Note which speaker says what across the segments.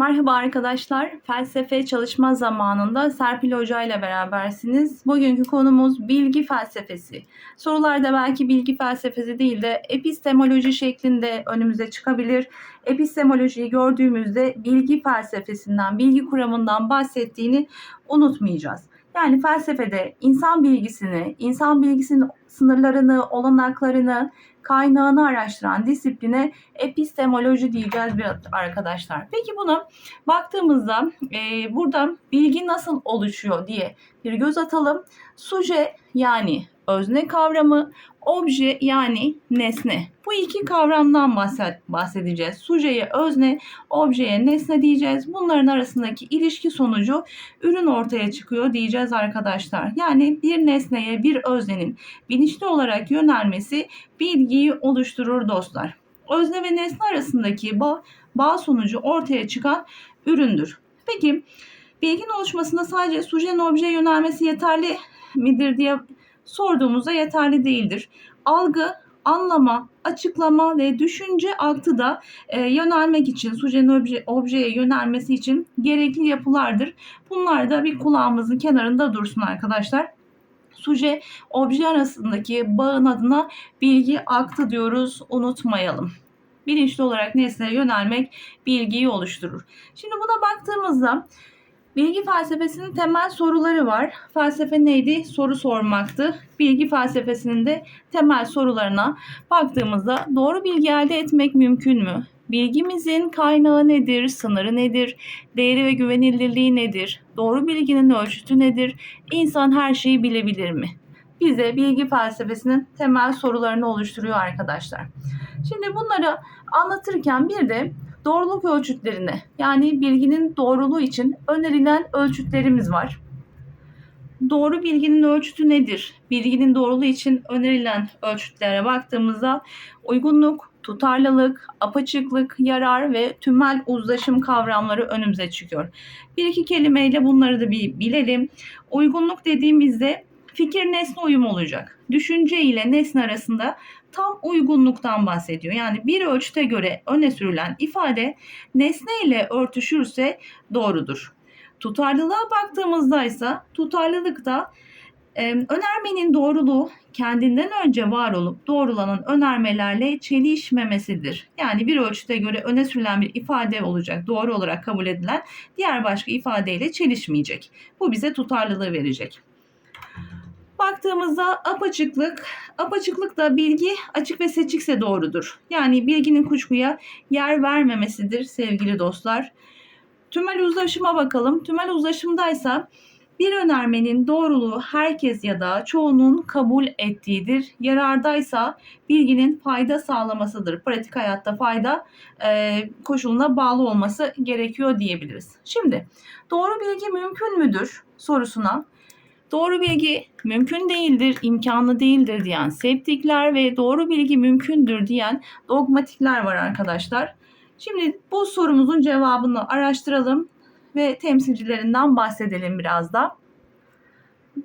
Speaker 1: Merhaba arkadaşlar. Felsefe çalışma zamanında Serpil Hoca ile berabersiniz. Bugünkü konumuz bilgi felsefesi. Sorularda belki bilgi felsefesi değil de epistemoloji şeklinde önümüze çıkabilir. Epistemolojiyi gördüğümüzde bilgi felsefesinden, bilgi kuramından bahsettiğini unutmayacağız. Yani felsefede insan bilgisini, insan bilgisinin sınırlarını, olanaklarını, kaynağını araştıran disipline epistemoloji diyeceğiz bir arkadaşlar. Peki buna baktığımızda e, burada bilgi nasıl oluşuyor diye bir göz atalım. Suje yani özne kavramı, obje yani nesne. Bu iki kavramdan bahsedeceğiz. Sujeye özne, objeye nesne diyeceğiz. Bunların arasındaki ilişki sonucu ürün ortaya çıkıyor diyeceğiz arkadaşlar. Yani bir nesneye bir öznenin bilinçli olarak yönelmesi bilgiyi oluşturur dostlar. Özne ve nesne arasındaki bağ, bağ sonucu ortaya çıkan üründür. Peki bilginin oluşmasında sadece sujenin objeye yönelmesi yeterli midir diye sorduğumuzda yeterli değildir. Algı, anlama, açıklama ve düşünce aktı da e, yönelmek için, sujenin obje, objeye yönelmesi için gerekli yapılardır. Bunlar da bir kulağımızın kenarında dursun arkadaşlar. Suje, obje arasındaki bağın adına bilgi aktı diyoruz, unutmayalım. Bilinçli olarak nesneye yönelmek bilgiyi oluşturur. Şimdi buna baktığımızda Bilgi felsefesinin temel soruları var. Felsefe neydi? Soru sormaktı. Bilgi felsefesinin de temel sorularına baktığımızda doğru bilgi elde etmek mümkün mü? Bilgimizin kaynağı nedir? Sınırı nedir? Değeri ve güvenilirliği nedir? Doğru bilginin ölçütü nedir? İnsan her şeyi bilebilir mi? Bize bilgi felsefesinin temel sorularını oluşturuyor arkadaşlar. Şimdi bunları anlatırken bir de doğruluk ölçütlerini yani bilginin doğruluğu için önerilen ölçütlerimiz var. Doğru bilginin ölçütü nedir? Bilginin doğruluğu için önerilen ölçütlere baktığımızda uygunluk, tutarlılık, apaçıklık, yarar ve tümel uzlaşım kavramları önümüze çıkıyor. Bir iki kelimeyle bunları da bir bilelim. Uygunluk dediğimizde fikir nesne uyum olacak. Düşünce ile nesne arasında tam uygunluktan bahsediyor. Yani bir ölçüte göre öne sürülen ifade nesne ile örtüşürse doğrudur. Tutarlılığa baktığımızda ise tutarlılık da e, önermenin doğruluğu kendinden önce var olup doğrulanan önermelerle çelişmemesidir. Yani bir ölçüte göre öne sürülen bir ifade olacak, doğru olarak kabul edilen diğer başka ifadeyle çelişmeyecek. Bu bize tutarlılığı verecek. Baktığımızda apaçıklık, apaçıklık da bilgi açık ve seçikse doğrudur. Yani bilginin kuşkuya yer vermemesidir sevgili dostlar. Tümel uzlaşıma bakalım. Tümel uzlaşımdaysa bir önermenin doğruluğu herkes ya da çoğunun kabul ettiğidir. Yarardaysa bilginin fayda sağlamasıdır. Pratik hayatta fayda e, koşuluna bağlı olması gerekiyor diyebiliriz. Şimdi doğru bilgi mümkün müdür sorusuna Doğru bilgi mümkün değildir, imkanı değildir diyen septikler ve doğru bilgi mümkündür diyen dogmatikler var arkadaşlar. Şimdi bu sorumuzun cevabını araştıralım ve temsilcilerinden bahsedelim biraz da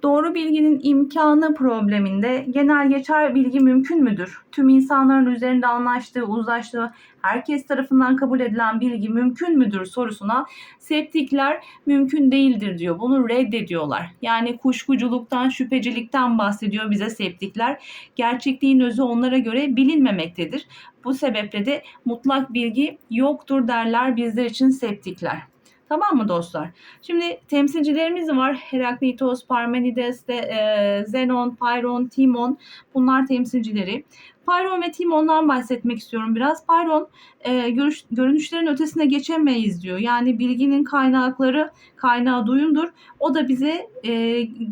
Speaker 1: doğru bilginin imkanı probleminde genel geçer bilgi mümkün müdür? Tüm insanların üzerinde anlaştığı, uzlaştığı, herkes tarafından kabul edilen bilgi mümkün müdür sorusuna septikler mümkün değildir diyor. Bunu reddediyorlar. Yani kuşkuculuktan, şüphecilikten bahsediyor bize septikler. Gerçekliğin özü onlara göre bilinmemektedir. Bu sebeple de mutlak bilgi yoktur derler bizler için septikler. Tamam mı dostlar? Şimdi temsilcilerimiz var. Heraklitos, Parmenides, de, e, Zenon, Pyrrhon, Timon. Bunlar temsilcileri. Pyrrhon ve Timon'dan bahsetmek istiyorum biraz. Pyrrhon e, görüş, görünüşlerin ötesine geçemeyiz diyor. Yani bilginin kaynakları kaynağı duyumdur. O da bize e,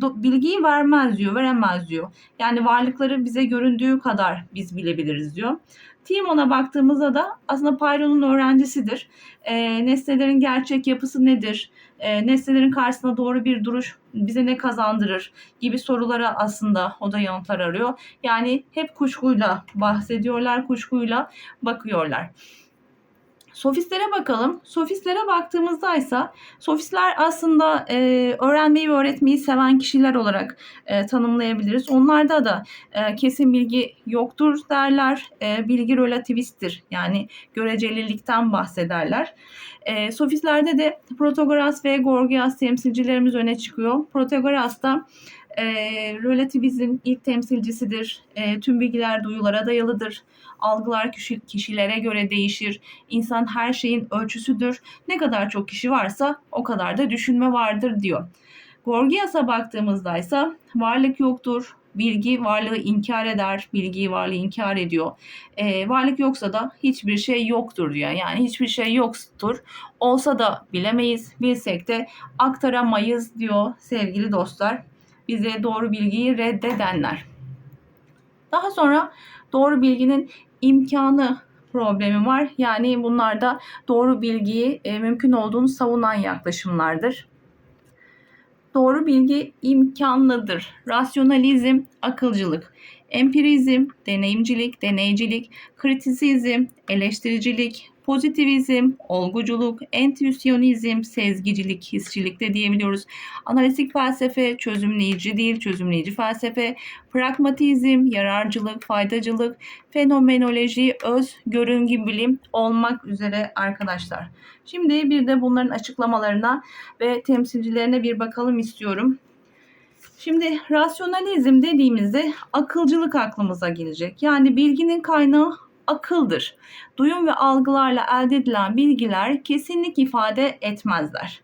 Speaker 1: do, bilgiyi vermez diyor, veremez diyor. Yani varlıkları bize göründüğü kadar biz bilebiliriz diyor. Timon'a baktığımızda da aslında Pyrrhon'un öğrencisidir. E, nesnelerin gerçek yapısı nedir? E, nesnelerin karşısında doğru bir duruş bize ne kazandırır gibi sorulara aslında o da yanıtlar arıyor. Yani hep kuşkuyla bahsediyorlar, kuşkuyla bakıyorlar. Sofistlere bakalım. Sofistlere baktığımızda ise sofistler aslında e, öğrenmeyi ve öğretmeyi seven kişiler olarak e, tanımlayabiliriz. Onlarda da e, kesin bilgi yoktur derler. E, bilgi relativisttir. Yani görecelilikten bahsederler. E, sofistlerde de Protagoras ve Gorgias temsilcilerimiz öne çıkıyor. Protagoras da e, relativizm ilk temsilcisidir. E, tüm bilgiler duyulara dayalıdır. Algılar kişi, kişilere göre değişir. İnsan her şeyin ölçüsüdür. Ne kadar çok kişi varsa o kadar da düşünme vardır diyor. Gorgias'a baktığımızda ise varlık yoktur. Bilgi varlığı inkar eder, bilgiyi varlığı inkar ediyor. E, varlık yoksa da hiçbir şey yoktur diyor. Yani hiçbir şey yoktur. Olsa da bilemeyiz, bilsek de aktaramayız diyor sevgili dostlar. Bize doğru bilgiyi reddedenler. Daha sonra doğru bilginin imkanı problemi var. Yani bunlar da doğru bilgiyi e, mümkün olduğunu savunan yaklaşımlardır. Doğru bilgi imkanlıdır. Rasyonalizm, akılcılık. Empirizm, deneyimcilik, deneycilik, kritisizm, eleştiricilik, pozitivizm, olguculuk, entüisyonizm, sezgicilik, hisçilik de diyebiliyoruz. Analitik felsefe, çözümleyici değil, çözümleyici felsefe, pragmatizm, yararcılık, faydacılık, fenomenoloji, öz görüngü bilim olmak üzere arkadaşlar. Şimdi bir de bunların açıklamalarına ve temsilcilerine bir bakalım istiyorum. Şimdi rasyonalizm dediğimizde akılcılık aklımıza gelecek. Yani bilginin kaynağı akıldır. Duyum ve algılarla elde edilen bilgiler kesinlik ifade etmezler.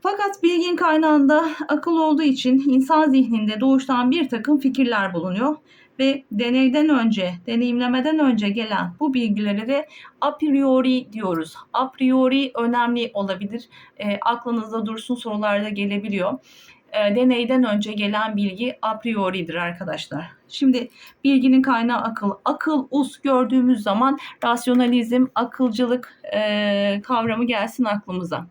Speaker 1: Fakat bilgin kaynağında akıl olduğu için insan zihninde doğuştan bir takım fikirler bulunuyor ve deneyden önce, deneyimlemeden önce gelen bu bilgilere de a priori diyoruz. A priori önemli olabilir. E, aklınızda dursun sorularda gelebiliyor. E, deneyden önce gelen bilgi a priori'dir arkadaşlar. Şimdi bilginin kaynağı akıl. Akıl, us gördüğümüz zaman rasyonalizm, akılcılık e, kavramı gelsin aklımıza.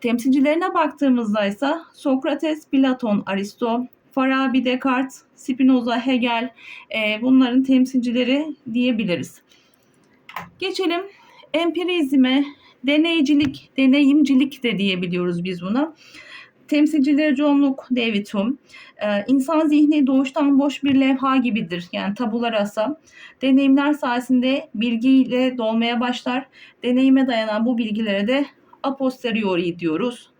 Speaker 1: Temsilcilerine baktığımızda ise Sokrates, Platon, Aristo, Farabi, Descartes, Spinoza, Hegel e, bunların temsilcileri diyebiliriz. Geçelim empirizme, deneycilik, deneyimcilik de diyebiliyoruz biz buna. Temsilcileri çoğunluk David Hume. Ee, insan zihni doğuştan boş bir levha gibidir. Yani tabular asa. Deneyimler sayesinde bilgiyle dolmaya başlar. Deneyime dayanan bu bilgilere de a posteriori diyoruz.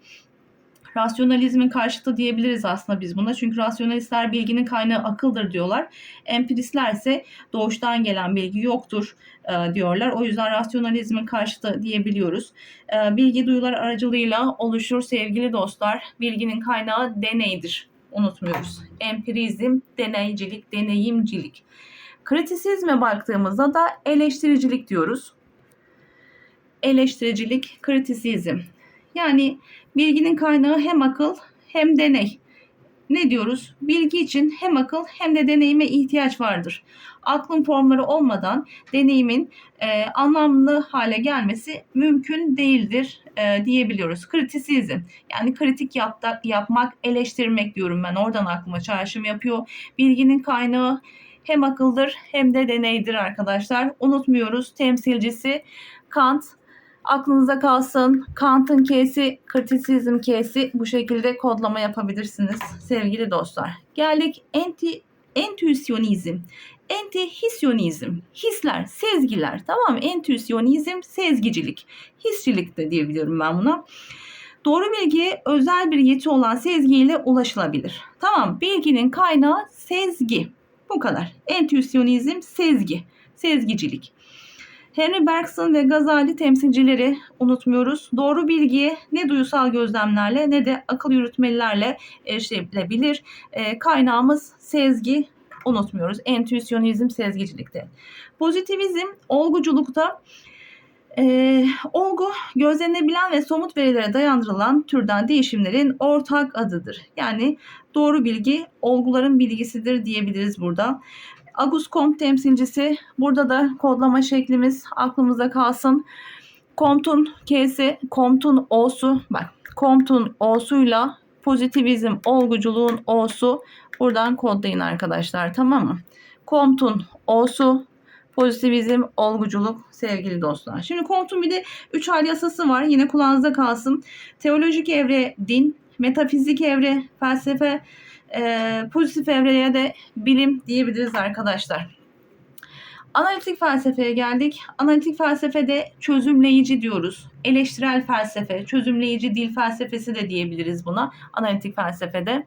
Speaker 1: Rasyonalizmin karşıtı diyebiliriz aslında biz buna. Çünkü rasyonalistler bilginin kaynağı akıldır diyorlar. Empiristler ise doğuştan gelen bilgi yoktur e, diyorlar. O yüzden rasyonalizmin karşıtı diyebiliyoruz. E, bilgi duyular aracılığıyla oluşur sevgili dostlar. Bilginin kaynağı deneydir. Unutmuyoruz. Empirizm, deneycilik, deneyimcilik. Kritisizme baktığımızda da eleştiricilik diyoruz. Eleştiricilik, kritisizm. Yani bilginin kaynağı hem akıl hem deney. Ne diyoruz? Bilgi için hem akıl hem de deneyime ihtiyaç vardır. Aklın formları olmadan deneyimin e, anlamlı hale gelmesi mümkün değildir e, diyebiliyoruz. Kritisizm yani kritik yap, yapmak, eleştirmek diyorum ben. Oradan aklıma çağrışım yapıyor. Bilginin kaynağı hem akıldır hem de deneydir arkadaşlar. Unutmuyoruz temsilcisi Kant Aklınıza kalsın. Kant'ın K'si, kritisizm K'si bu şekilde kodlama yapabilirsiniz sevgili dostlar. Geldik enti, entüisyonizm. Entihisyonizm. Hisler, sezgiler. Tamam mı? Entüisyonizm, sezgicilik. Hisçilik de diyebilirim ben buna. Doğru bilgiye özel bir yeti olan sezgiyle ulaşılabilir. Tamam Bilginin kaynağı sezgi. Bu kadar. Entüisyonizm, sezgi. Sezgicilik. Henry Bergson ve Gazali temsilcileri unutmuyoruz. Doğru bilgiye ne duysal gözlemlerle ne de akıl yürütmelerle erişilebilir. E, kaynağımız sezgi unutmuyoruz. Entüisyonizm sezgicilikte. Pozitivizm olguculukta e, olgu gözlenebilen ve somut verilere dayandırılan türden değişimlerin ortak adıdır. Yani doğru bilgi olguların bilgisidir diyebiliriz burada. Agus Comte temsilcisi. Burada da kodlama şeklimiz aklımızda kalsın. Comte'un K'si, Comte'un O'su. Bak Comte'un O'suyla pozitivizm olguculuğun O'su. Buradan kodlayın arkadaşlar tamam mı? Comte'un O'su, Pozitivizm, olguculuk sevgili dostlar. Şimdi Comte'un bir de 3 hal yasası var. Yine kulağınızda kalsın. Teolojik evre din, metafizik evre felsefe, e, pozitif evreye de bilim diyebiliriz arkadaşlar. Analitik felsefeye geldik. Analitik felsefede çözümleyici diyoruz. Eleştirel felsefe, çözümleyici dil felsefesi de diyebiliriz buna analitik felsefede.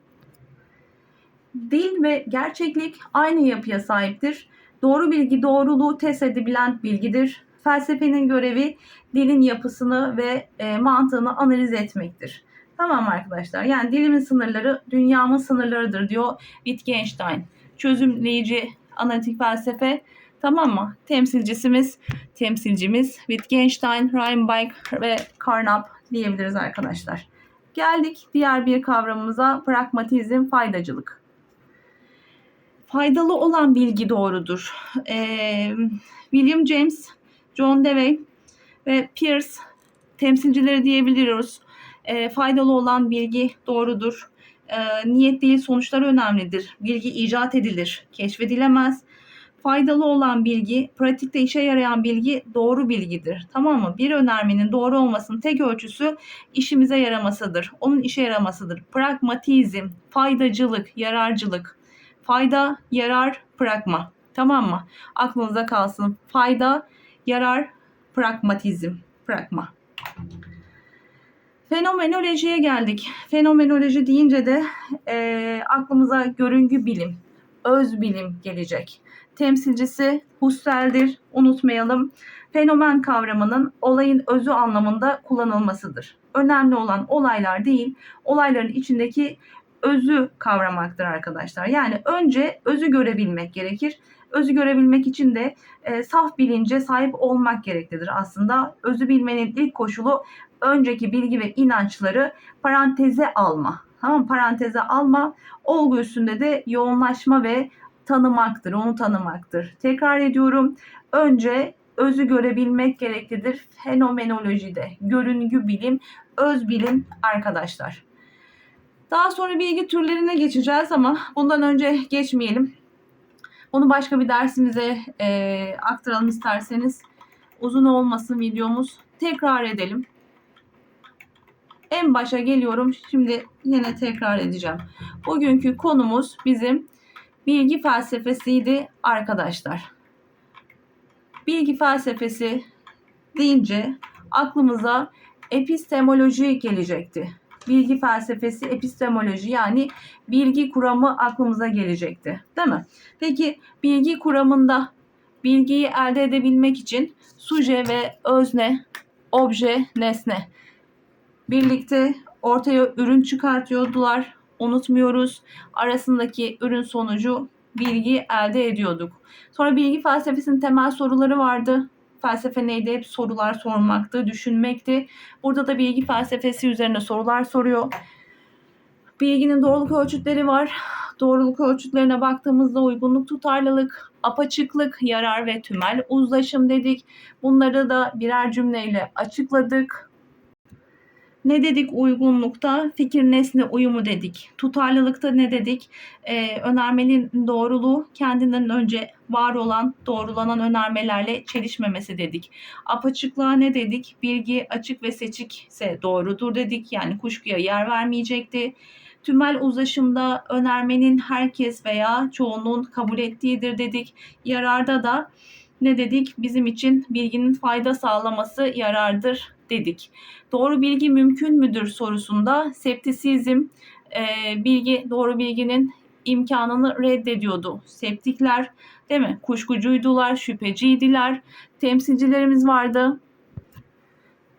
Speaker 1: Dil ve gerçeklik aynı yapıya sahiptir. Doğru bilgi doğruluğu test edilen bilgidir. Felsefenin görevi dilin yapısını ve e, mantığını analiz etmektir. Tamam arkadaşlar. Yani dilimin sınırları dünyamın sınırlarıdır diyor Wittgenstein. Çözümleyici analitik felsefe tamam mı? Temsilcisimiz, temsilcimiz Wittgenstein, Reinbach ve Carnap diyebiliriz arkadaşlar. Geldik diğer bir kavramımıza pragmatizm, faydacılık. Faydalı olan bilgi doğrudur. Ee, William James, John Dewey ve Pierce temsilcileri diyebiliyoruz. E, faydalı olan bilgi doğrudur. E, niyet değil sonuçlar önemlidir. Bilgi icat edilir, keşfedilemez. Faydalı olan bilgi, pratikte işe yarayan bilgi doğru bilgidir. Tamam mı? Bir önermenin doğru olmasının tek ölçüsü işimize yaramasıdır. Onun işe yaramasıdır. Pragmatizm, faydacılık, yararcılık. Fayda, yarar, pragma. Tamam mı? Aklınıza kalsın. Fayda, yarar, pragmatizm. Pragma. Fenomenolojiye geldik. Fenomenoloji deyince de e, aklımıza görüngü bilim, öz bilim gelecek. Temsilcisi Husserl'dir, unutmayalım. Fenomen kavramının olayın özü anlamında kullanılmasıdır. Önemli olan olaylar değil, olayların içindeki özü kavramaktır arkadaşlar. Yani önce özü görebilmek gerekir. Özü görebilmek için de e, saf bilince sahip olmak gereklidir aslında. Özü bilmenin ilk koşulu önceki bilgi ve inançları paranteze alma. Tamam paranteze alma. Olgu üstünde de yoğunlaşma ve tanımaktır, onu tanımaktır. Tekrar ediyorum. Önce özü görebilmek gereklidir. Fenomenolojide görüngü bilim, öz bilim arkadaşlar. Daha sonra bilgi türlerine geçeceğiz ama bundan önce geçmeyelim. Onu başka bir dersimize e, aktaralım isterseniz. Uzun olmasın videomuz. Tekrar edelim. En başa geliyorum. Şimdi yine tekrar edeceğim. Bugünkü konumuz bizim bilgi felsefesiydi arkadaşlar. Bilgi felsefesi deyince aklımıza epistemoloji gelecekti. Bilgi felsefesi, epistemoloji yani bilgi kuramı aklımıza gelecekti. Değil mi? Peki bilgi kuramında bilgiyi elde edebilmek için suje ve özne, obje, nesne birlikte ortaya ürün çıkartıyordular. Unutmuyoruz. Arasındaki ürün sonucu bilgi elde ediyorduk. Sonra bilgi felsefesinin temel soruları vardı. Felsefe neydi? Hep sorular sormaktı, düşünmekti. Burada da bilgi felsefesi üzerine sorular soruyor. Bilginin doğruluk ölçütleri var. Doğruluk ölçütlerine baktığımızda uygunluk, tutarlılık, apaçıklık, yarar ve tümel uzlaşım dedik. Bunları da birer cümleyle açıkladık. Ne dedik uygunlukta? Fikir nesne uyumu dedik. Tutarlılıkta ne dedik? Ee, önermenin doğruluğu kendinden önce var olan doğrulanan önermelerle çelişmemesi dedik. Apaçıklığa ne dedik? Bilgi açık ve seçikse doğrudur dedik. Yani kuşkuya yer vermeyecekti. Tümel uzlaşımda önermenin herkes veya çoğunluğun kabul ettiğidir dedik. Yararda da ne dedik? Bizim için bilginin fayda sağlaması yarardır dedik. Doğru bilgi mümkün müdür sorusunda septisizm e, bilgi doğru bilginin imkanını reddediyordu. Septikler değil mi? Kuşkucuydular, şüpheciydiler. Temsilcilerimiz vardı.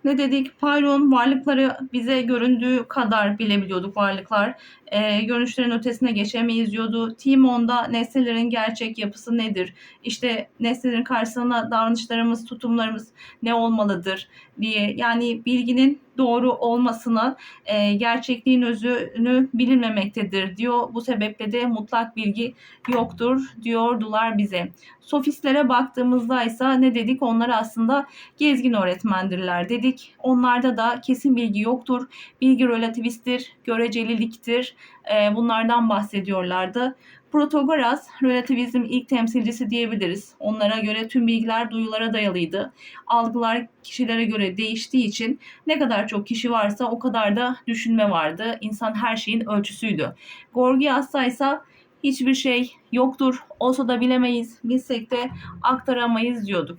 Speaker 1: Ne dedik? Payron varlıkları bize göründüğü kadar bilebiliyorduk varlıklar. E, görünüşlerin ötesine geçemeyiz diyordu. Timon'da nesnelerin gerçek yapısı nedir? İşte nesnelerin karşısına davranışlarımız, tutumlarımız ne olmalıdır diye. Yani bilginin doğru olmasını, e, gerçekliğin özünü bilinmemektedir diyor. Bu sebeple de mutlak bilgi yoktur diyordular bize. Sofistlere baktığımızda ise ne dedik? Onlar aslında gezgin öğretmendirler dedik. Onlarda da kesin bilgi yoktur. Bilgi relativisttir, göreceliliktir. E, bunlardan bahsediyorlardı. Protagoras, relativizm ilk temsilcisi diyebiliriz. Onlara göre tüm bilgiler duyulara dayalıydı. Algılar kişilere göre değiştiği için ne kadar çok kişi varsa o kadar da düşünme vardı. İnsan her şeyin ölçüsüydü. Gorgias'ta ise hiçbir şey yoktur, olsa da bilemeyiz, bilsek de aktaramayız diyorduk.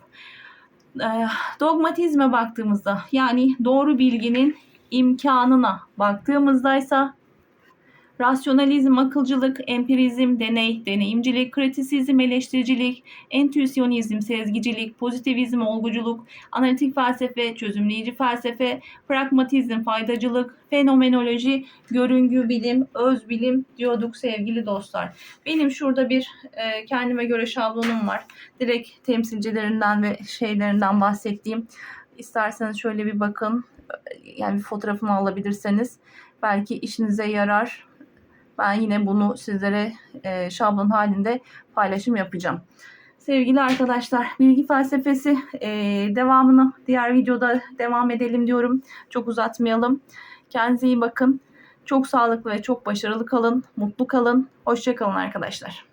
Speaker 1: Ee, dogmatizme baktığımızda yani doğru bilginin imkanına baktığımızda ise rasyonalizm, akılcılık, empirizm, deney, deneyimcilik, kritisizm, eleştiricilik, entüisyonizm, sezgicilik, pozitivizm, olguculuk, analitik felsefe, çözümleyici felsefe, pragmatizm, faydacılık, fenomenoloji, görüngü bilim, öz bilim diyorduk sevgili dostlar. Benim şurada bir e, kendime göre şablonum var. Direkt temsilcilerinden ve şeylerinden bahsettiğim. İsterseniz şöyle bir bakın. Yani bir fotoğrafını alabilirseniz belki işinize yarar. Ben yine bunu sizlere e, şablon halinde paylaşım yapacağım. Sevgili arkadaşlar, bilgi felsefesi e, devamını diğer videoda devam edelim diyorum. Çok uzatmayalım. Kendinize iyi bakın. Çok sağlıklı ve çok başarılı kalın. Mutlu kalın. Hoşçakalın arkadaşlar.